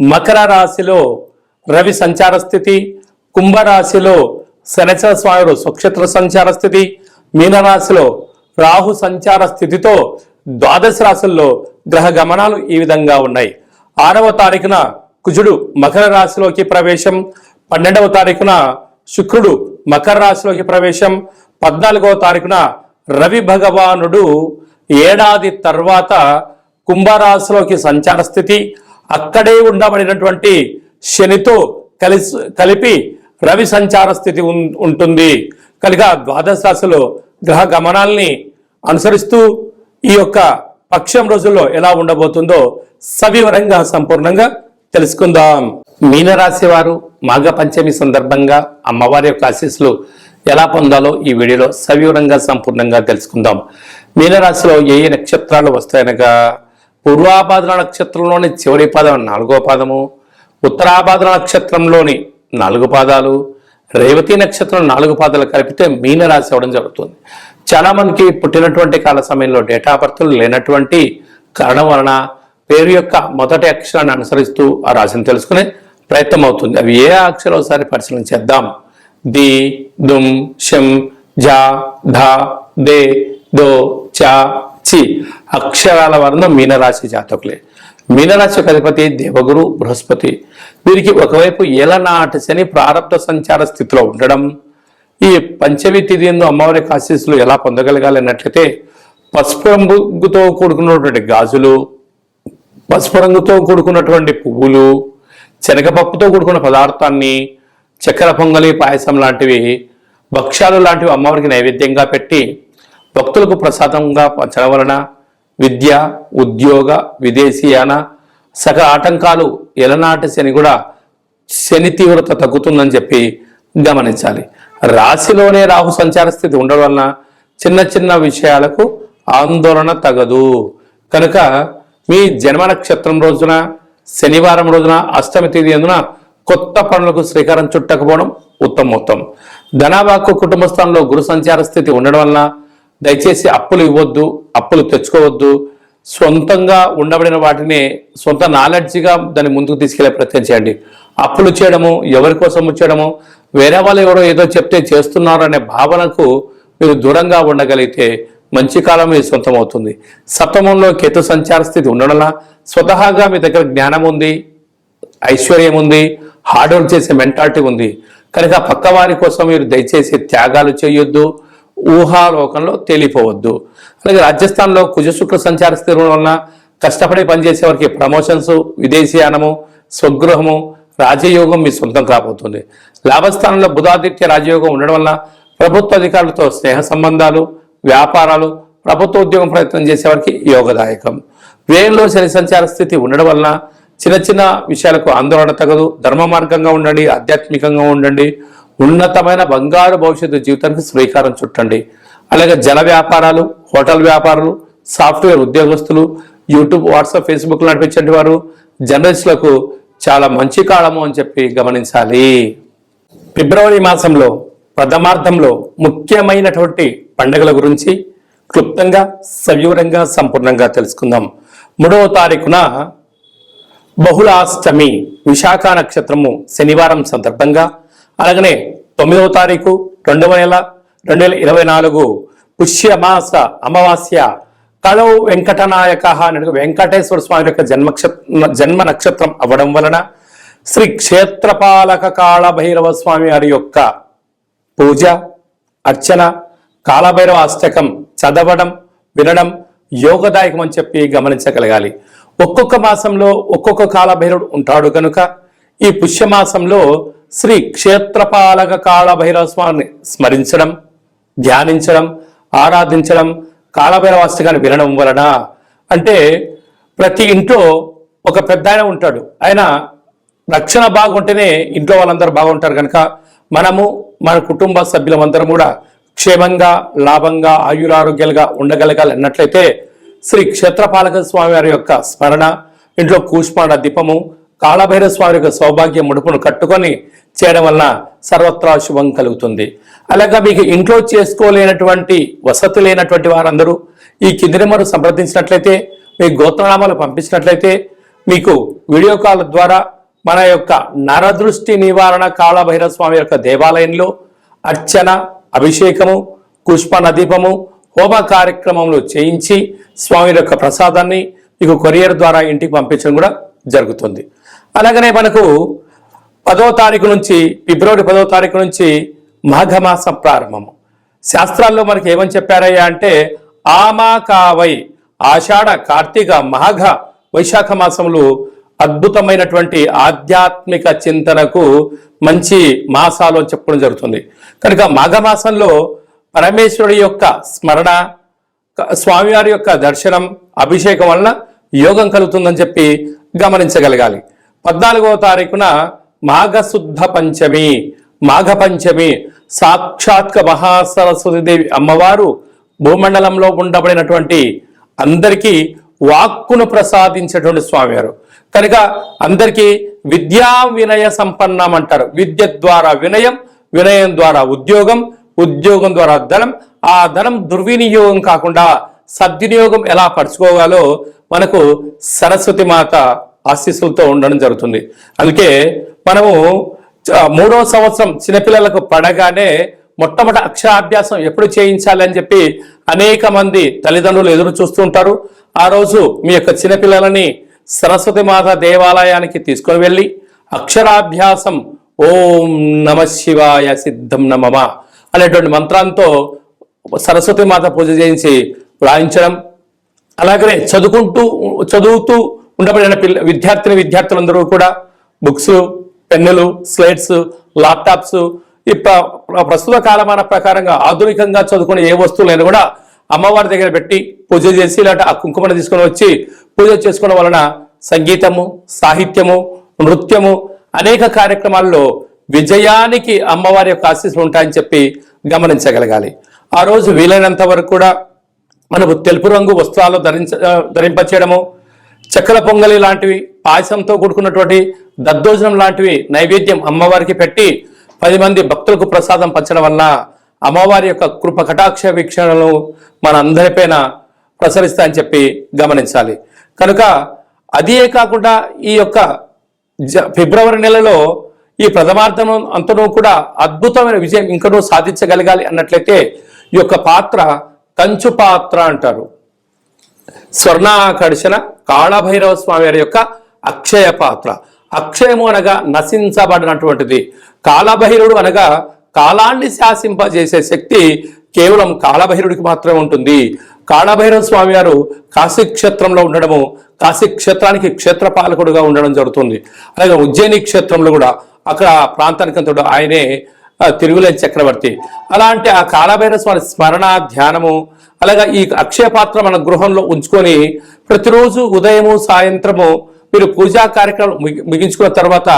మకర రాశిలో రవి సంచార స్థితి కుంభరాశిలో శనిచర స్వాముడు స్వక్షేత్ర సంచార స్థితి మీనరాశిలో రాహు సంచార స్థితితో ద్వాదశ రాశుల్లో గ్రహ గమనాలు ఈ విధంగా ఉన్నాయి. ఆరవ తారీఖున కుజుడు మకర రాశిలోకి ప్రవేశం పన్నెండవ తారీఖున శుక్రుడు మకర రాశిలోకి ప్రవేశం పద్నాలుగవ తారీఖున రవి భగవానుడు ఏడాది తర్వాత కుంభరాశిలోకి సంచార స్థితి అక్కడే ఉండబడినటువంటి శనితో కలిసి కలిపి రవి సంచార స్థితి ఉం- ఉంటుంది. కనుక ద్వాదశ రాశిలో గ్రహ గమనాల్ని అనుసరిస్తూ ఈ యొక్క పక్షం రోజుల్లో ఎలా ఉండబోతుందో సవివరంగా సంపూర్ణంగా తెలుసుకుందాం. మీనరాశి వారు మాఘ పంచమి సందర్భంగా అమ్మవారి యొక్క ఆశీస్సులు ఎలా పొందాలో ఈ వీడియోలో సవివరంగా సంపూర్ణంగా తెలుసుకుందాం. మీనరాశిలో ఏ ఏ నక్షత్రాలు వస్తాయనగా పూర్వాభాద్ర నక్షత్రంలోని చివరి పాదం నాలుగో పాదము ఉత్తరాభాద్ర నక్షత్రంలోని నాలుగు పాదాలు రేవతి నక్షత్రం నాలుగు పాదాలు కలిపితే మీనరాశి అవ్వడం జరుగుతుంది. చాలా మందికి పుట్టినటువంటి కాల సమయంలో డేటా బర్త్లు లేనటువంటి కారణం వలన పేరు యొక్క మొదటి అక్షరాన్ని అనుసరిస్తూ ఆ రాశిని తెలుసుకునే ప్రయత్నం అవుతుంది. అవి ఏ అక్షరం ఒకసారి పరిశీలన చేద్దాం. ది దుమ్ షం జా ధా దే దో చా చి అక్షరాల వర్ణం మీనరాశి జాతకులే. మీనరాశి అధిపతి దేవగురు బృహస్పతి. వీరికి ఒకవైపు ఏలనాటి శని ప్రారంభ సంచార స్థితిలో ఉండడం ఈ పంచమి తిథి ఎందు అమ్మవారి ఆశీస్సులు ఎలా పొందగలగాలి అన్నట్లయితే పసుపు రంగుతో కూడుకున్నటువంటి గాజులు పసుపు రంగుతో కూడుకున్నటువంటి పువ్వులు శనగపప్పుతో కూడుకున్న పదార్థాన్ని చక్కెర పొంగలి పాయసం లాంటివి భక్ష్యాలు లాంటివి అమ్మవారికి నైవేద్యంగా పెట్టి భక్తులకు ప్రసాదంగా చదవలన విద్య ఉద్యోగ విదేశీయాన సగ ఆటంకాలు ఎలనాటి శని కూడా శని తీవ్రత తగ్గుతుందని చెప్పి గమనించాలి. రాశిలోనే రాహు సంచార స్థితి ఉండడం వలన చిన్న చిన్న విషయాలకు ఆందోళన తగదు. కనుక మీ జన్మ నక్షత్రం రోజున శనివారం రోజున అష్టమి తేదీ అందున కొత్త పనులకు శ్రీకారం చుట్టకపోవడం ఉత్తమోత్తం. ధనావాకు కుటుంబ స్థానంలో గురు సంచార స్థితి ఉండడం వలన దయచేసి అప్పులు ఇవ్వద్దు అప్పులు తెచ్చుకోవద్దు. సొంతంగా ఉండబడిన వాటిని సొంత నాలెడ్జ్గా దాన్ని ముందుకు తీసుకెళ్ళే ప్రయత్నం చేయండి. అప్పులు చేయడము ఎవరి కోసం చేయడము వేరే వాళ్ళు ఎవరో ఏదో చెప్తే చేస్తున్నారు అనే భావనకు మీరు దూరంగా ఉండగలిగితే మంచి కాలం మీ సొంతం అవుతుంది. సప్తమంలో కేతు సంచార స్థితి ఉండడంలా స్వతహాగా మీ దగ్గర జ్ఞానం ఉంది ఐశ్వర్యం ఉంది హార్డ్ వర్క్ చేసే మెంటాలిటీ ఉంది. కనుక పక్కవారి కోసం మీరు దయచేసి త్యాగాలు చేయొద్దు. ఊహాలోకంలో తేలిపోవద్దు. అలాగే రాజస్థాన్లో కుజశుక్ర సంచార స్థిరం వలన కష్టపడి పనిచేసే వారికి ప్రమోషన్స్ విదేశీయానము స్వగృహము రాజయోగం మీ సొంతం కాబోతుంది. లాభస్థానంలో బుధాదిత్య రాజయోగం ఉండడం వల్ల ప్రభుత్వ అధికారులతో స్నేహ సంబంధాలు వ్యాపారాలు ప్రభుత్వ ఉద్యోగం ప్రయత్నం చేసేవారికి యోగదాయకం. వ్యయంలో శని సంచార స్థితి ఉండడం వలన చిన్న చిన్న విషయాలకు ఆందోళన తగదు. ధర్మ మార్గంగా ఉండండి ఆధ్యాత్మికంగా ఉండండి. ఉన్నతమైన బంగారు భవిష్యత్తు జీవితానికి శ్రీకారం చుట్టండి. అలాగే జల వ్యాపారాలు హోటల్ వ్యాపారాలు సాఫ్ట్వేర్ ఉద్యోగస్తులు యూట్యూబ్ వాట్సాప్ ఫేస్బుక్ నడిపించండి వారు జర్నలిస్టులకు చాలా మంచి కాలము అని చెప్పి గమనించాలి. ఫిబ్రవరి మాసంలో ప్రథమార్థంలో ముఖ్యమైనటువంటి పండుగల గురించి క్లుప్తంగా సవివరంగా సంపూర్ణంగా తెలుసుకుందాం. మూడవ తారీఖున బహుళాష్టమి విశాఖ నక్షత్రము శనివారం సందర్భంగా అలాగనే తొమ్మిదవ తారీఖు రెండవ నెల రెండు వేల ఇరవై నాలుగు పుష్యమాస అమావాస్య కళవు వెంకటనాయక అనే వెంకటేశ్వర స్వామి యొక్క జన్మక్ష జన్మ నక్షత్రం అవ్వడం వలన శ్రీ క్షేత్రపాలక కాళభైరవ స్వామి వారి యొక్క పూజ అర్చన కాలభైరవ అష్టకం చదవడం వినడం యోగదాయకం అని చెప్పి గమనించగలగాలి. ఒక్కొక్క మాసంలో ఒక్కొక్క కాలభైరవుడు ఉంటాడు కనుక ఈ పుష్యమాసంలో శ్రీ క్షేత్రపాలక కాళభైరవ స్వామిని స్మరించడం ధ్యానించడం ఆరాధించడం కాలభైరవ అష్టకాన్ని వినడం వలన అంటే ప్రతి ఇంట్లో ఒక పెద్ద ఆయన ఉంటాడు. ఆయన రక్షణ బాగుంటేనే ఇంట్లో వాళ్ళందరూ బాగుంటారు కనుక మనము మన కుటుంబ సభ్యులమందరం కూడా క్షేమంగా లాభంగా ఆయురారోగ్యాలుగా ఉండగలగాలి అన్నట్లయితే శ్రీ క్షేత్రపాలక స్వామి వారి యొక్క స్మరణ ఇంట్లో కూష్మాండ దీపము కాళభైరవ స్వామి యొక్క సౌభాగ్య ముడుపును కట్టుకొని చేయడం వలన సర్వత్రా శుభం కలుగుతుంది. అలాగా మీకు ఇంట్లో చేసుకోలేనటువంటి వసతి లేనటువంటి వారందరూ ఈ కింది నెంబర్ సంప్రదించినట్లయితే మీ గోత్రనామాలు పంపించినట్లయితే మీకు వీడియో కాల్ ద్వారా మన యొక్క నరదృష్టి నివారణ కాళభైరవ స్వామి యొక్క దేవాలయంలో అర్చన అభిషేకము పుష్ప నదీపము హోమ కార్యక్రమంలో చేయించి స్వామి యొక్క ప్రసాదాన్ని మీకు కొరియర్ ద్వారా ఇంటికి పంపించడం కూడా జరుగుతుంది. అలాగనే మనకు పదో తారీఖు నుంచి ఫిబ్రవరి పదో తారీఖు నుంచి మాఘమాసం ప్రారంభము. శాస్త్రాల్లో మనకి ఏమని చెప్పారయ్యా అంటే ఆమా కావై ఆషాఢ కార్తీక మాఘ వైశాఖ మాసములు అద్భుతమైనటువంటి ఆధ్యాత్మిక చింతనకు మంచి మాసాలు అని చెప్పడం జరుగుతుంది. కనుక మాఘమాసంలో పరమేశ్వరుడి యొక్క స్మరణ స్వామివారి యొక్క దర్శనం అభిషేకం వలన యోగం కలుగుతుందని చెప్పి గమనించగలగాలి. పద్నాలుగవ తారీఖున మాఘశుద్ధ పంచమి. మాఘ పంచమి. సాక్షాత్క మహాసరస్వతి దేవి అమ్మవారు భూమండలంలో ఉండబడినటువంటి అందరికీ వాక్కును ప్రసాదించేటువంటి స్వామివారు. కనుక అందరికీ విద్యా వినయ సంపన్నం అంటారు. విద్య ద్వారా వినయం వినయం ద్వారా ఉద్యోగం ఉద్యోగం ద్వారా ధనం ఆ ధనం దుర్వినియోగం కాకుండా సద్వినియోగం ఎలా పరుచుకోవాలో మనకు సరస్వతి మాత ఆశీస్సులతో ఉండడం జరుగుతుంది. అందుకే మనము మూడవ మూడో సంవత్సరం చిన్నపిల్లలకు పడగానే మొట్టమొదటి అక్షరాభ్యాసం ఎప్పుడు చేయించాలి అని చెప్పి అనేక మంది తల్లిదండ్రులు ఎదురు చూస్తూ ఉంటారు. ఆ రోజు మీ యొక్క చిన్నపిల్లలని సరస్వతి మాత దేవాలయానికి తీసుకొని వెళ్ళి అక్షరాభ్యాసం ఓం నమ శివాయ సిద్ధం నమమ అనేటువంటి మంత్రంతో సరస్వతి మాత పూజ చేయించి వ్రాయించడం. అలాగనే చదువుకుంటూ చదువుతూ ఉండబడిన పిల్ల విద్యార్థిని విద్యార్థులందరూ కూడా బుక్స్ పెన్నులు స్లేట్స్ ల్యాప్టాప్స్ ఇప్ప ప్రస్తుత కాలమాన ప్రకారంగా ఆధునికంగా చదువుకునే ఏ వస్తువులైనా కూడా అమ్మవారి దగ్గర పెట్టి పూజ చేసి ఇలాంటి ఆ కుంకుమను తీసుకొని వచ్చి పూజ చేసుకోవడం వలన సంగీతము సాహిత్యము నృత్యము అనేక కార్యక్రమాల్లో విజయానికి అమ్మవారి యొక్క ఆశీస్సులు ఉంటాయని చెప్పి గమనించగలగాలి. ఆ రోజు వీలైనంత వరకు కూడా మనకు తెలుపు రంగు వస్త్రాలు ధరించ ధరింపచేయడము చక్కెర పొంగలి లాంటివి పాయసంతో కూడుకున్నటువంటి దద్దోజనం లాంటివి నైవేద్యం అమ్మవారికి పెట్టి పది మంది భక్తులకు ప్రసాదం పంచడం వలన అమ్మవారి యొక్క కృప కటాక్ష వీక్షణలు మన అందరిపైన ప్రసరిస్తాయని చెప్పి గమనించాలి. కనుక అదే కాకుండా ఈ యొక్క జ ఫిబ్రవరి నెలలో ఈ ప్రథమార్థం అంతనూ కూడా అద్భుతమైన విజయం ఇంకనూ సాధించగలగాలి అన్నట్లయితే ఈ యొక్క పాత్ర కంచు పాత్ర అంటారు. స్వర్ణాకర్షణ కాళభైరవ స్వామి వారి యొక్క అక్షయ పాత్ర. అక్షయము అనగా నశించబడినటువంటిది. కాళభైరుడు అనగా కాలాన్ని శాసింపజేసే శక్తి కేవలం కాళభైరుడికి మాత్రమే ఉంటుంది. కాళభైరవ స్వామి వారు కాశీ క్షేత్రంలో ఉండడము కాశీ క్షేత్రానికి క్షేత్రపాలకుడుగా ఉండడం జరుగుతుంది. అలాగే ఉజ్జయిని క్షేత్రంలో కూడా అక్కడ ప్రాంతానికి అంతడు ఆయనే తిరుగులేని చక్రవర్తి. అలాంటి ఆ కాళభైరవ స్వామి స్మరణ ధ్యానము అలాగా ఈ అక్షయపాత్ర మన గృహంలో ఉంచుకొని ప్రతిరోజు ఉదయము సాయంత్రము మీరు పూజా కార్యక్రమం ముగించుకున్న తర్వాత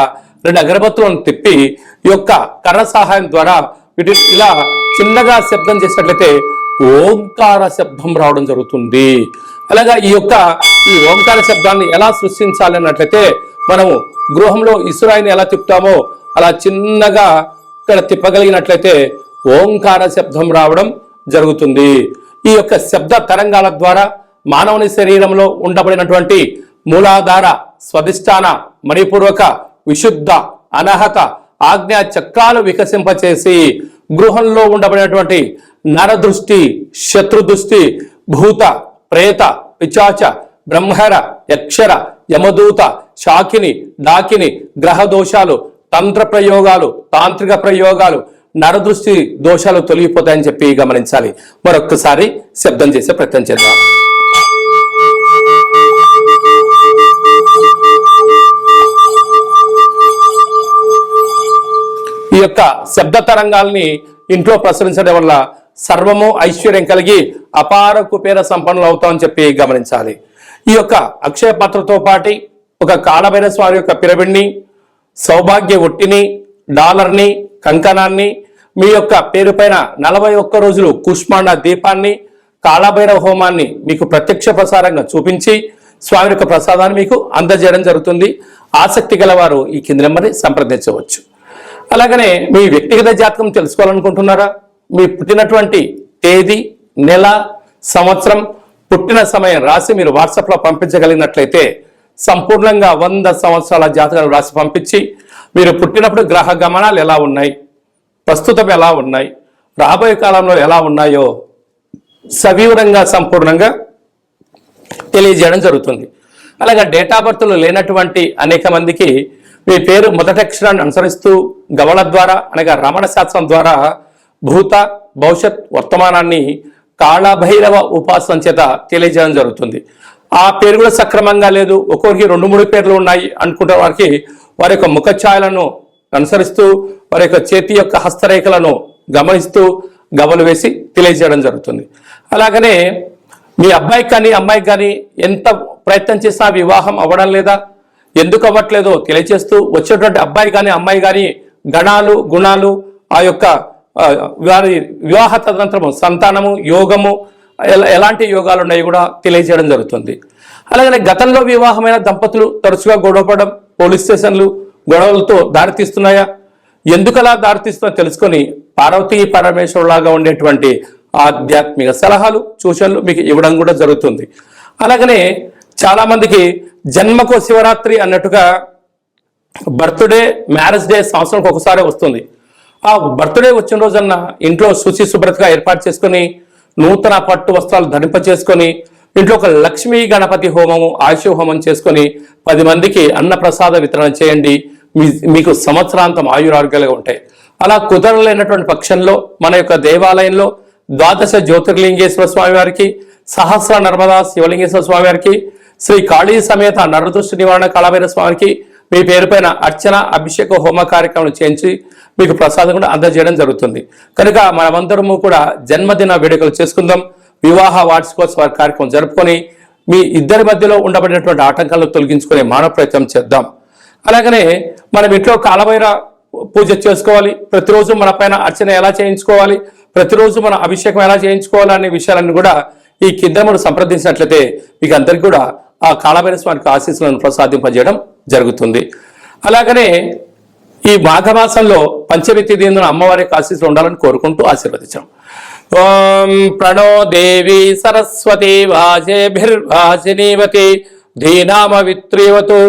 రెండు అగరబత్తులను తిప్పి ఈ యొక్క కర్ర సహాయం ద్వారా వీటి ఇలా చిన్నగా శబ్దం చేసినట్లయితే ఓంకార శబ్దం రావడం జరుగుతుంది. అలాగా ఈ యొక్క ఈ ఓంకార శబ్దాన్ని ఎలా సృష్టించాలి అన్నట్లయితే మనము గృహంలో ఇసురాయిని ఎలా తిప్పుతామో అలా చిన్నగా ఇక్కడ తిప్పగలిగినట్లయితే ఓంకార శబ్దం రావడం జరుగుతుంది. ఈ యొక్క శబ్ద తరంగాల ద్వారా మానవుని శరీరంలో ఉండబడినటువంటి మూలాధార స్వధిష్టాన మణిపూర్వక విశుద్ధ అనహత ఆజ్ఞా చక్రాలు వికసింపచేసి గృహంలో ఉండబడినటువంటి నరదృష్టి శత్రు దృష్టి భూత ప్రేత పిచాచ బ్రహ్మర యక్షర యమదూత శాకిని డాకిని గ్రహ దోషాలు తంత్ర ప్రయోగాలు తాంత్రిక ప్రయోగాలు నరదృష్టి దోషాలు తొలగిపోతాయని చెప్పి గమనించాలి. మరొక్కసారి శబ్దం చేసే ప్రయత్నం చేద్దాం. ఈ యొక్క శబ్ద తరంగాల్ని ఇంట్లో ప్రసరించడం వల్ల సర్వము ఐశ్వర్యం కలిగి అపార కుపేర సంపన్నులు అవుతామని చెప్పి గమనించాలి. ఈ యొక్క అక్షయ పాత్రతో పాటి ఒక కాళభైర స్వామి యొక్క పిరమిడ్ని సౌభాగ్య ఒట్టిని డాలర్ని కంకణాన్ని మీ యొక్క పేరుపైన నలభై ఒక్క రోజులు కుష్మాండ దీపాన్ని కాళభైరవ హోమాన్ని మీకు ప్రత్యక్ష ప్రసారంగా చూపించి స్వామి యొక్క ప్రసాదాన్ని మీకు అందజేయడం జరుగుతుంది. ఆసక్తి గలవారు ఈ కింది నెంబర్ని సంప్రదించవచ్చు. అలాగనే మీ వ్యక్తిగత జాతకం తెలుసుకోవాలనుకుంటున్నారా? మీ పుట్టినటువంటి తేదీ నెల సంవత్సరం పుట్టిన సమయం రాసి మీరు వాట్సాప్లో పంపించగలిగినట్లయితే సంపూర్ణంగా వంద సంవత్సరాల జాతకాలు రాసి పంపించి మీరు పుట్టినప్పుడు గ్రహ గమనాలు ఎలా ఉన్నాయి? ప్రస్తుతం ఎలా ఉన్నాయి? రాబోయే కాలంలో ఎలా ఉన్నాయో సవివరంగా సంపూర్ణంగా తెలియజేయడం జరుగుతుంది. అలాగే డేట్ ఆఫ్ బర్త్లు లేనటువంటి అనేక మందికి మీ పేరు మొదటి అక్షరాన్ని అనుసరిస్తూ గవళ ద్వారా అనగా రమణ శాస్త్రం ద్వారా భూత భవిష్యత్ వర్తమానాన్ని కాళభైరవ ఉపాసన చేత తెలియజేయడం జరుగుతుంది. ఆ పేరు కూడా సక్రమంగా లేదు. ఒక్కొక్కరికి రెండు మూడు పేర్లు ఉన్నాయి అనుకుంటే వారికి వారి యొక్క ముఖఛాయలను అనుసరిస్తూ వారి యొక్క చేతి యొక్క హస్తరేఖలను గమనిస్తూ గబలు వేసి తెలియజేయడం జరుగుతుంది. అలాగనే మీ అబ్బాయికి కానీ అమ్మాయికి కానీ ఎంత ప్రయత్నం చేసినా వివాహం అవ్వడం లేదా ఎందుకు అవ్వట్లేదో తెలియజేస్తూ వచ్చేటువంటి అబ్బాయి కానీ అమ్మాయి కానీ గణాలు గుణాలు ఆ యొక్క వారి వివాహ తదనంతరము సంతానము యోగము ఎలాంటి యోగాలు ఉన్నాయి కూడా తెలియజేయడం జరుగుతుంది. అలాగనే గతంలో వివాహమైన దంపతులు తరచుగా గొడవపడడం పోలీస్ స్టేషన్లు గొడవలతో దారితీస్తున్నాయా ఎందుకలా దారితీస్తుందో తెలుసుకొని పార్వతీ పరమేశ్వరులాగా ఉండేటువంటి ఆధ్యాత్మిక సలహాలు సూచనలు మీకు ఇవ్వడం కూడా జరుగుతుంది. అలాగనే చాలామందికి జన్మకో జన్మకు శివరాత్రి అన్నట్టుగా బర్త్డే మ్యారేజ్ డే సంవత్సరంకి ఒకసారి వస్తుంది. ఆ బర్త్డే వచ్చిన రోజన్న ఇంట్లో శుచి శుభ్రతగా ఏర్పాటు చేసుకొని నూతన పట్టు వస్త్రాలు ధరింప చేసుకొని ఇంట్లో ఒక లక్ష్మీ గణపతి హోమము ఆయుష హోమం చేసుకొని పది మందికి అన్నప్రసాద వితరణ చేయండి. మీ మీకు సంవత్సరాంతం ఆయురారోగ్యాలుగా ఉంటాయి. అలా కుదరలేనటువంటి పక్షంలో మన యొక్క దేవాలయంలో ద్వాదశ జ్యోతిర్లింగేశ్వర స్వామి వారికి సహస్ర నర్మదా శివలింగేశ్వర స్వామి వారికి శ్రీ కాళీ సమేత నరదృష్టి నివారణ కళాభైర స్వామికి మీ పేరుపైన అర్చన అభిషేక హోమ కార్యక్రమం చేయించి మీకు ప్రసాదం కూడా అందజేయడం జరుగుతుంది. కనుక మనమందరము కూడా జన్మదిన వేడుకలు చేసుకుందాం. వివాహ వార్షికోత్సవ కార్యక్రమం జరుపుకొని మీ ఇద్దరి మధ్యలో ఉండబడినటువంటి ఆటంకాలను తొలగించుకునే మానవ ప్రయత్నం చేద్దాం. అలాగనే మనం ఇంట్లో కాలభైర పూజ చేసుకోవాలి. ప్రతిరోజు మన పైన అర్చన ఎలా చేయించుకోవాలి? ప్రతిరోజు మన అభిషేకం ఎలా చేయించుకోవాలి అనే విషయాలన్నీ కూడా ఈ కింద మనం సంప్రదించినట్లయితే మీకు అందరికీ కూడా ఆ కాళభైర స్వామికి ఆశీస్సులను ప్రసాదింపజేయడం జరుగుతుంది. అలాగనే ఈ మాఘమాసంలో పంచమి తిథిందున అమ్మవారి యొక్క ఆశీస్సులు ఉండాలని కోరుకుంటూ ఆశీర్వదించాం. ఓం ప్రణో దేవి సరస్వతి వాజేభిర్వాజినీవతి ధీనామ విత్రీవతు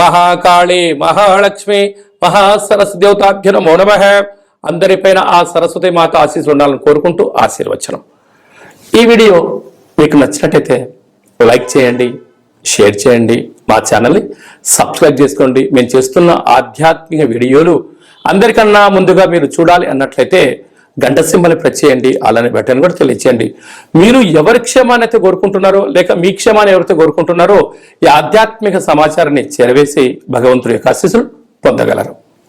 మహాకాళి మహాలక్ష్మి మహాసరస్వతి దేవతాభ్య నమో నమః. అందరిపైన ఆ సరస్వతి మాత ఆశీస్సులు ఉండాలని కోరుకుంటూ ఆశీర్వచనం. ఈ వీడియో మీకు నచ్చినట్టయితే లైక్ చేయండి షేర్ చేయండి మా ఛానల్ని సబ్స్క్రైబ్ చేసుకోండి. మేము చేస్తున్న ఆధ్యాత్మిక వీడియోలు అందరికన్నా ముందుగా మీరు చూడాలి అన్నట్లయితే గంట సింబల్ని ప్రెస్ చేయండి. అలానే బటన్ కూడా తెలియచేయండి. మీరు ఎవరి క్షేమాన్ని అయితే కోరుకుంటున్నారో లేక మీ క్షేమాన్ని ఎవరైతే కోరుకుంటున్నారో ఈ ఆధ్యాత్మిక సమాచారాన్ని చేరవేసి భగవంతుడి యొక్క ఆశీస్సులు పొందగలరు.